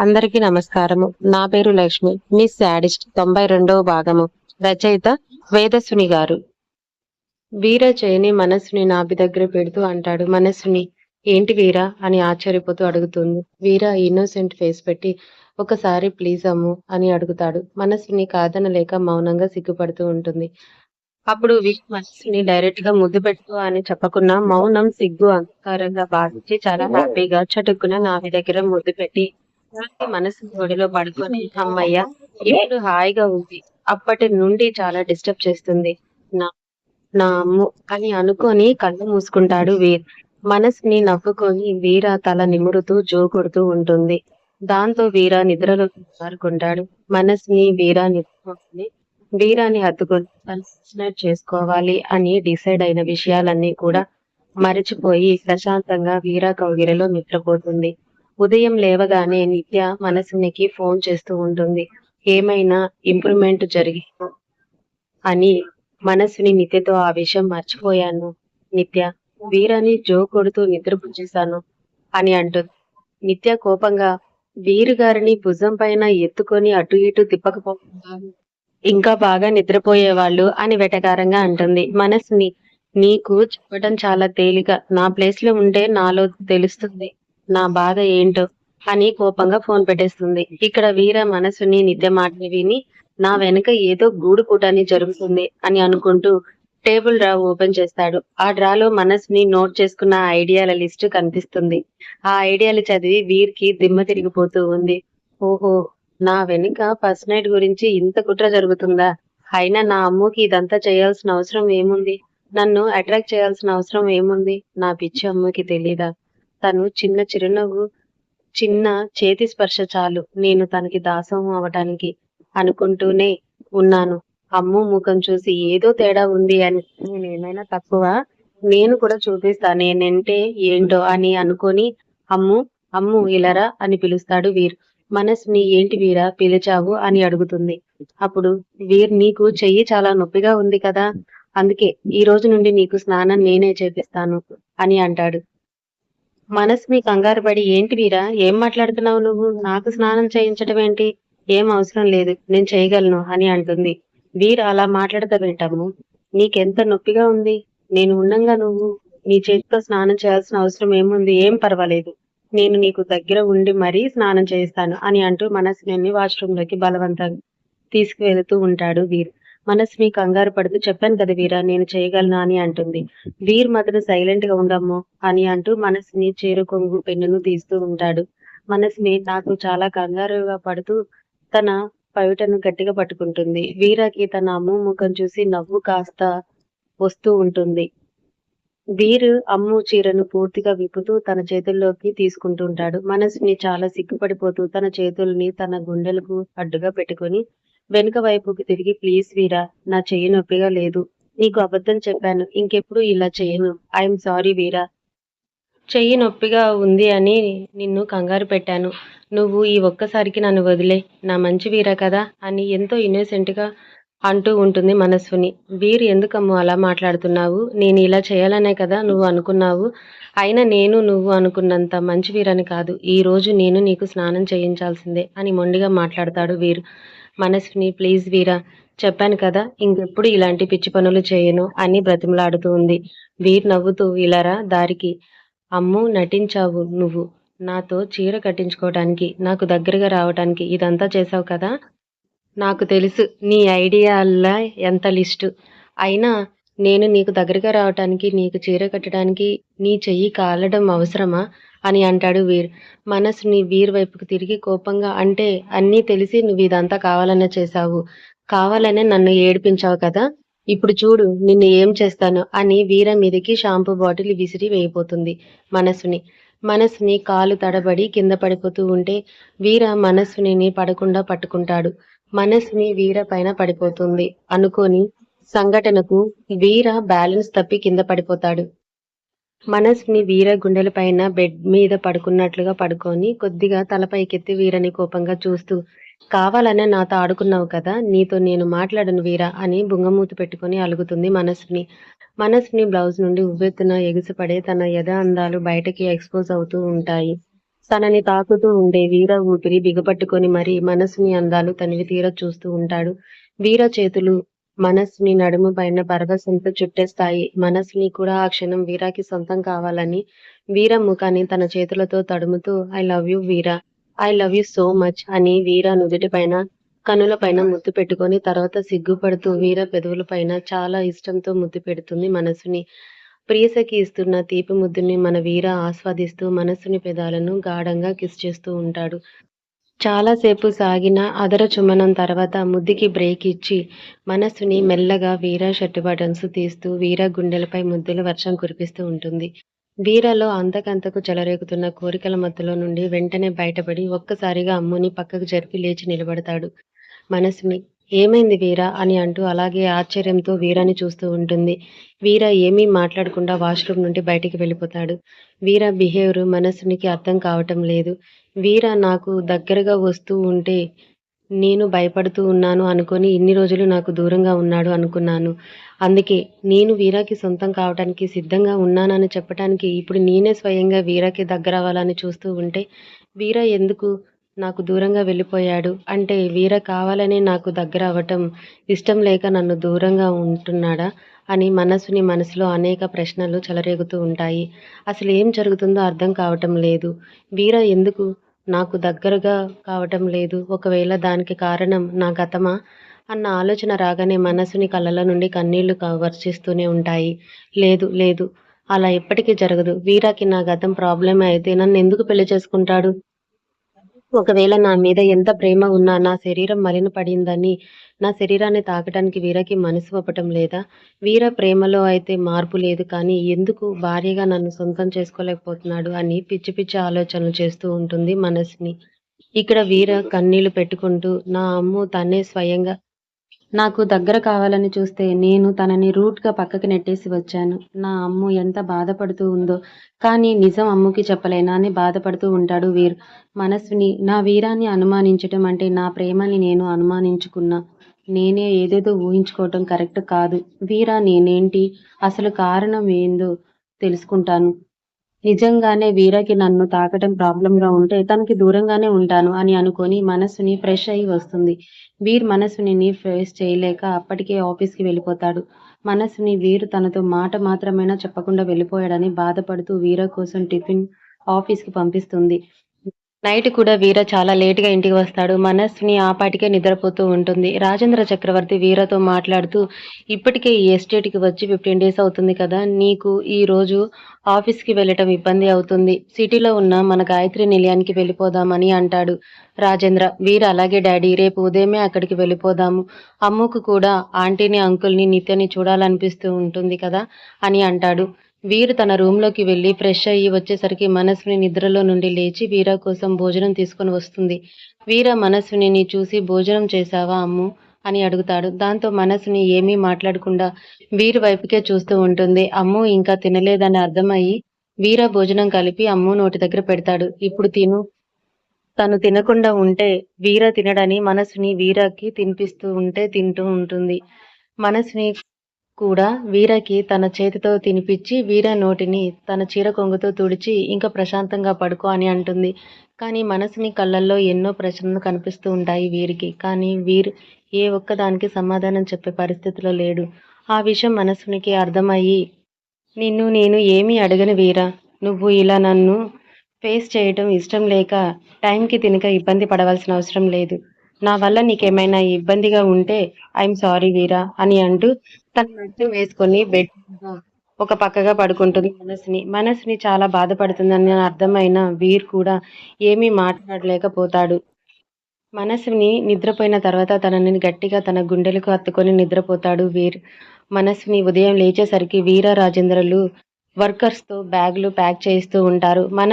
అందరికీ నమస్కారము. నా పేరు లక్ష్మి. మిస్ శాడిస్ట్ తొంభై రెండవ భాగము. రచయిత వేదసుని గారు. వీర చేయని మనస్సుని నాభి దగ్గర పెడుతూ అంటాడు మనస్సుని ఏంటి వీరా? అని ఆశ్చర్యపోతూ అడుగుతుంది. వీర ఇన్నోసెంట్ ఫేస్ పెట్టి ఒకసారి ప్లీజ్ అమ్ము అని అడుగుతాడు. మనస్సుని కాదనలేక మౌనంగా సిగ్గుపడుతూ ఉంటుంది. అప్పుడు వీర్ మనస్సుని డైరెక్ట్గా ముద్దు పెట్టు అని చెప్పకుండా మౌనం సిగ్గు అంధకారంగా భావించి చాలా హ్యాపీగా చటుక్కున నావి దగ్గర ముద్దు పెట్టి మనసు ఒడిలో పడుకొని అమ్మయ్య ఇప్పుడు హాయిగా ఉంది అప్పటి నుండి చాలా డిస్టర్బ్ చేస్తుంది. నా నా అమ్ము అని అనుకొని కళ్ళు మూసుకుంటాడు వీర్. మనసుని నవ్వుకొని వీర తల నిమురుతూ జో కొడుతూ ఉంటుంది. దాంతో వీర నిద్రలో జారుకుంటాడు మనసుని వీర నిద్రపోతుంది వీరాని హత్తుకొని చేసుకోవాలి అని డిసైడ్ అయిన విషయాలన్నీ కూడా మరచిపోయి ప్రశాంతంగా వీర కౌగిరలో నిద్రపోతుంది. ఉదయం లేవగానే నిత్య మనసునికి ఫోన్ చేస్తూ ఉంటుంది. ఏమైనా ఇంప్రూవ్మెంట్ జరిగి అని మనసుని నిత్యతో ఆ విషయం మర్చిపోయాను. నిత్య వీరని జో కొడుతూ నిద్రపుచ్చేశాను అని అంటుంది. నిత్య కోపంగా వీరు గారిని భుజం పైన ఎత్తుకొని అటు ఇటు తిప్పకపోకుండా ఇంకా బాగా నిద్రపోయేవాళ్ళు అని వెటకారంగా అంటుంది. మనసుని నీకు చెప్పడం చాలా తేలిక. నా ప్లేస్లో ఉంటే నాలో తెలుస్తుంది. నా బాధ ఏంటో అని కోపంగా ఫోన్ పెట్టేస్తుంది. ఇక్కడ వీర మనసుని నిత్య మాటలు విని నా వెనుక ఏదో గూడు కూటాని జరుగుతుంది అని అనుకుంటూ టేబుల్ డ్రా ఓపెన్ చేస్తాడు. ఆ డ్రాలో మనసుని నోట్ చేసుకున్న ఐడియాల లిస్ట్ కనిపిస్తుంది. ఆ ఐడియాలు చదివి వీర్కి దిమ్మ తిరిగిపోతూ ఉంది. ఓహో నా వెనుక ఫస్ట్ నైట్ గురించి ఇంత కుట్ర జరుగుతుందా? అయినా నా అమ్ముకి ఇదంతా చేయాల్సిన అవసరం ఏముంది? నన్ను అట్రాక్ట్ చేయాల్సిన అవసరం ఏముంది? నా పిచ్చి అమ్మకి తెలీదా? తను చిన్న చిరునవ్వు చిన్న చేతి స్పర్శ చాలు. నేను తనకి దాసం అవటానికి అనుకుంటూనే ఉన్నాను. అమ్ము ముఖం చూసి ఏదో తేడా ఉంది అని. నేను ఏమైనా తక్కువ? నేను కూడా చూపిస్తా నేనంటే ఏంటో అని అనుకొని అమ్ము అమ్ము ఇలరా అని పిలుస్తాడు వీర్. మనస్ని ఏంటి వీరా పిలిచావు అని అడుగుతుంది. అప్పుడు వీర్ నీకు చెయ్యి చాలా నొప్పిగా ఉంది కదా అందుకే ఈ రోజు నుండి నీకు స్నానం నేనే చేపిస్తాను అని అంటాడు. మనసుని కంగారు పడి ఏంటి వీరా ఏం మాట్లాడుతున్నావు నువ్వు? నాకు స్నానం చేయించడం ఏంటి? ఏం అవసరం లేదు. నేను చేయగలను అని అంటుంది. వీరు అలా మాట్లాడతావేంటమ్ము నీకెంత నొప్పిగా ఉంది? నేను ఉండంగా నువ్వు. నీ చేతితో స్నానం చేయాల్సిన అవసరం ఏముంది? ఏం పర్వాలేదు. నేను నీకు దగ్గర ఉండి మరీ స్నానం చేయిస్తాను అని అంటూ మనసుని వాష్రూమ్లోకి బలవంతంగా తీసుకువెళుతూ ఉంటాడు వీరు. మనసుని కంగారు పడుతూ చెప్పాను కదా వీరా నేను చేయగలను అని అంటుంది. వీర్ మాత్రం సైలెంట్గా ఉండమ్ము అని అంటూ మనసుని చేరు కొంగు పెన్నును తీస్తూ ఉంటాడు. మనసుని నాకు చాలా కంగారుగా పడుతూ తన పవిటను గట్టిగా పట్టుకుంటుంది. వీరాకి తన అమ్ము ముఖం చూసి నవ్వు కాస్త వస్తూ ఉంటుంది. వీరు అమ్ము చీరను పూర్తిగా విప్పుతూ తన చేతుల్లోకి తీసుకుంటూ ఉంటాడు. మనసుని చాలా సిగ్గుపడిపోతూ తన చేతుల్ని తన గుండెలకు అడ్డుగా పెట్టుకొని వెనుక వైపుకి తిరిగి ప్లీజ్ వీరా నా చెయ్యి నొప్పిగా లేదు. నీకు అబద్ధం చెప్పాను. ఇంకెప్పుడు ఇలా చేయను. I'm sorry Veera. చెయ్యి నొప్పిగా ఉంది అని నిన్ను కంగారు పెట్టాను. నువ్వు ఈ ఒక్కసారికి నన్ను వదిలే. నా మంచి వీరా కదా అని ఎంతో ఇన్నోసెంట్గా అంటూ ఉంటుంది మనస్సుని. వీరు ఎందుకమ్ము అలా మాట్లాడుతున్నావు? నేను ఇలా చేయాలనే కదా నువ్వు అనుకున్నావు. అయినా నేను నువ్వు అనుకున్నంత మంచి వీరని కాదు. ఈ రోజు నేను నీకు స్నానం చేయించాల్సిందే అని మొండిగా మాట్లాడతాడు వీరు. మనసుని ప్లీజ్ వీరా చెప్పాను కదా ఇంకెప్పుడు ఇలాంటి పిచ్చి పనులు చేయను అని బ్రతిమలాడుతూ ఉంది. వీర్ నవ్వుతూ ఇలారా దారికి. అమ్ము నటించావు నువ్వు. నాతో చీర కట్టించుకోవటానికి నాకు దగ్గరగా రావటానికి ఇదంతా చేసావు కదా. నాకు తెలుసు నీ ఐడియాల ఎంత లిస్టు. అయినా నేను నీకు దగ్గరగా రావటానికి నీకు చీర కట్టడానికి నీ చెయ్యి కాలడం అవసరమా? అని అంటాడు వీర్. మనసుని వీర్ వైపుకు తిరిగి కోపంగా అంటే అన్నీ తెలిసి నువ్వు ఇదంతా కావాలనే చేశావు. కావాలనే నన్ను ఏడిపించావు కదా. ఇప్పుడు చూడు నిన్ను ఏం చేస్తాను? అని వీర మీదకి షాంపూ బాటిల్ విసిరి వేయిపోతుంది మనసుని. మనసుని కాలు తడబడి కింద పడిపోతూ ఉంటే వీర మనసుని పడకుండా పట్టుకుంటాడు. మనసుని వీర పైన పడిపోతుంది. అనుకోని సంఘటనకు వీర బ్యాలెన్స్ తప్పి కింద పడిపోతాడు. మనస్ని వీర గుండెల పైన బెడ్ మీద పడుకున్నట్లుగా పడుకొని కొద్దిగా తలపైకెత్తి వీరని కోపంగా చూస్తూ కావాలనే నాతో ఆడుకున్నావు కదా నీతో నేను మాట్లాడను వీరా అని బుంగమూతి పెట్టుకొని అలుగుతుంది మనస్విని మనస్విని బ్లౌజ్ నుండి ఉవ్వెత్తున ఎగిసిపడే తన యథ అందాలు బయటకి ఎక్స్పోజ్ అవుతూ ఉంటాయి. తనని తాకుతూ ఉండే వీర ఊపిరి బిగపట్టుకొని మరీ మనస్విని అందాలు తనివి తీర చూస్తూ ఉంటాడు. వీర చేతులు మనస్సుని నడుము పైన పరవశంతో చుట్టేస్తాయి. మనస్సుని కూడా ఆ క్షణం వీరాకి సొంతం కావాలని వీర ముఖాన్ని తన చేతులతో తడుముతూ I love you Veera I love you so much అని వీర నుదుటి పైన కనుల పైన ముద్దు పెట్టుకొని తర్వాత సిగ్గుపడుతూ వీర పెదవుల పైన చాలా ఇష్టంతో ముద్దు పెడుతుంది మనసుని ప్రియసకి ఇస్తున్న తీపి ముద్దుని మన వీర ఆస్వాదిస్తూ మనసుని పెదాలను గాఢంగా కిస్ చేస్తూ ఉంటాడు. చాలాసేపు సాగిన అదరచుమనం తర్వాత ముద్దుకి బ్రేక్ ఇచ్చి మనస్సుని మెల్లగా వీర షర్టు బటన్స్ తీస్తూ వీర గుండెలపై ముద్దుల వర్షం కురిపిస్తూ ఉంటుంది. వీరలో అంతకంతకు చెలరేగుతున్న కోరికల మధ్యలో నుండి వెంటనే బయటపడి ఒక్కసారిగా అమ్ముని పక్కకు జరిపి లేచి నిలబడతాడు. మనసుని ఏమైంది వీర? అని అంటూ అలాగే ఆశ్చర్యంతో వీరాని చూస్తూ ఉంటుంది. వీర ఏమీ మాట్లాడకుండా వాష్రూమ్ నుండి బయటికి వెళ్ళిపోతాడు. వీర బిహేవియర్ మనసునికి అర్థం కావటం లేదు. వీర నాకు దగ్గరగా వస్తూ ఉంటే నేను భయపడుతూ ఉన్నాను అనుకొని ఇన్ని రోజులు నాకు దూరంగా ఉన్నాడు అనుకున్నాను. అందుకే నేను వీరాకి సొంతం కావడానికి సిద్ధంగా ఉన్నానని చెప్పడానికి ఇప్పుడు నేనే స్వయంగా వీరాకి దగ్గర అవ్వాలని చూస్తూ ఉంటే వీర ఎందుకు నాకు దూరంగా వెళ్ళిపోయాడు. అంటే వీర కావాలని నాకు దగ్గర అవ్వటం ఇష్టం లేక నన్ను దూరంగా ఉంటున్నాడా అని మనసుని మనసులో అనేక ప్రశ్నలు చెలరేగుతూ ఉంటాయి. అసలు ఏం జరుగుతుందో అర్థం కావటం లేదు. వీర ఎందుకు నాకు దగ్గరగా కావటం లేదు? ఒకవేళ దానికి కారణం నా గతమా? అన్న ఆలోచన రాగానే మనసుని కళ్ళల నుండి కన్నీళ్ళు వర్షిస్తూనే ఉంటాయి. లేదు లేదు. అలా ఎప్పటికీ జరగదు. వీరాకి నా గతం ప్రాబ్లమే అయితే నన్ను ఎందుకు పెళ్ళి చేసుకుంటాడు? ఒకవేళ నా మీద ఎంత ప్రేమ ఉన్నా నా శరీరం మలిన పడిందని నా శరీరాన్ని తాకటానికి వీరకి మనసు ఒప్పటం లేదా? వీర ప్రేమలో అయితే మార్పు లేదు కానీ ఎందుకు భార్యగా నన్ను సొంతం చేసుకోలేకపోతున్నాడు అని పిచ్చి పిచ్చి ఆలోచనలు చేస్తూ ఉంటుంది మనసుని. ఇక్కడ వీర కన్నీళ్ళు పెట్టుకుంటూ నా అమ్ము తనే స్వయంగా నాకు దగ్గర కావాలని చూస్తే నేను తనని రూట్గా పక్కకి నెట్టేసి వచ్చాను. నా అమ్ము ఎంత బాధపడుతూ ఉందో కానీ నిజం అమ్ముకి చెప్పలేనా అని బాధపడుతూ ఉంటాడు వీర్. మనస్విని నా వీరాన్ని అనుమానించటం అంటే నా ప్రేమని నేను అనుమానించుకున్నా. నేనే ఏదేదో ఊహించుకోవటం కరెక్ట్ కాదు. వీరా నేనేంటి? అసలు కారణం ఏందో తెలుసుకుంటాను. నిజంగానే వీరకి నన్ను తాకటం ప్రాబ్లంగా ఉంటే తనకి దూరంగానే ఉంటాను అని అనుకొని మనస్సుని ఫ్రెష్ అయి వస్తుంది. వీర్ మనస్సుని ఫేస్ చేయలేక అప్పటికే ఆఫీస్కి వెళ్ళిపోతాడు. మనస్సుని వీరు తనతో మాట మాత్రమైనా చెప్పకుండా వెళ్ళిపోయాడని బాధపడుతూ వీర కోసం టిఫిన్ ఆఫీస్కి పంపిస్తుంది. నైట్ కూడా వీర చాలా లేటుగా ఇంటికి వస్తాడు. మనస్విని ఆపాటికే నిద్రపోతూ ఉంటుంది. రాజేంద్ర చక్రవర్తి వీరతో మాట్లాడుతూ ఇప్పటికే ఈ ఎస్టేట్కి వచ్చి ఫిఫ్టీన్ డేస్ అవుతుంది కదా నీకు ఈ రోజు ఆఫీస్కి వెళ్ళటం ఇబ్బంది అవుతుంది. సిటీలో ఉన్న మన గాయత్రి నిలయానికి వెళ్ళిపోదామని అంటాడు రాజేంద్ర. వీర అలాగే డాడీ రేపు ఉదయమే అక్కడికి వెళ్ళిపోదాము. అమ్ముకు కూడా ఆంటీని అంకుల్ని నిత్యని చూడాలనిపిస్తూ ఉంటుంది కదా అని అంటాడు. వీరు తన రూమ్లోకి వెళ్ళి ఫ్రెష్ అయ్యి వచ్చేసరికి మనస్విని నిద్రలో నుండి లేచి వీర కోసం భోజనం తీసుకొని వస్తుంది. వీర మనస్విని చూసి భోజనం చేశావా అమ్ము అని అడుగుతాడు. దాంతో మనసుని ఏమీ మాట్లాడకుండా వీరి వైపుకే చూస్తూ ఉంటుంది. అమ్ము ఇంకా తినలేదని అర్థమయ్యి వీర భోజనం కలిపి అమ్ము నోటి దగ్గర పెడతాడు. ఇప్పుడు తిను. తను తినకుండా ఉంటే వీర తినడని మనసుని వీరకి తినిపిస్తూ ఉంటే తింటూ ఉంటుంది. మనసుని కూడా వీరకి తన చేతితో తినిపించి వీర నోటిని తన చీర కొంగుతో తుడిచి ఇంకా ప్రశాంతంగా పడుకో అని అంటుంది. కానీ మనసుని కళ్ళల్లో ఎన్నో ప్రశ్నలు కనిపిస్తూ ఉంటాయి వీరికి. కానీ వీర్ ఏ ఒక్కదానికి సమాధానం చెప్పే పరిస్థితిలో లేడు. ఆ విషయం మనసునికి అర్థమయ్యి నిన్ను నేను ఏమీ అడగను వీరా. నువ్వు ఇలా నన్ను ఫేస్ చేయటం ఇష్టం లేక టైంకి తినక ఇబ్బంది పడవలసిన అవసరం లేదు. నా వల్ల నీకేమైనా ఇబ్బందిగా ఉంటే ఐఎమ్ సారీ వీరా అని అంటూ తన నృత్యం వేసుకొని బెడ్ ఒక పక్కగా పడుకుంటుంది మనసుని. మనసుని చాలా బాధపడుతుందని అర్థమైన వీర్ కూడా ఏమీ మాట్లాడలేకపోతాడు. మనసుని నిద్రపోయిన తర్వాత తనని గట్టిగా తన గుండెలకు హత్తుకొని నిద్రపోతాడు వీర్. మనసుని ఉదయం లేచేసరికి వీర రాజేంద్రలు వర్కర్స్తో బ్యాగులు ప్యాక్ చేస్తూ ఉంటారు. మన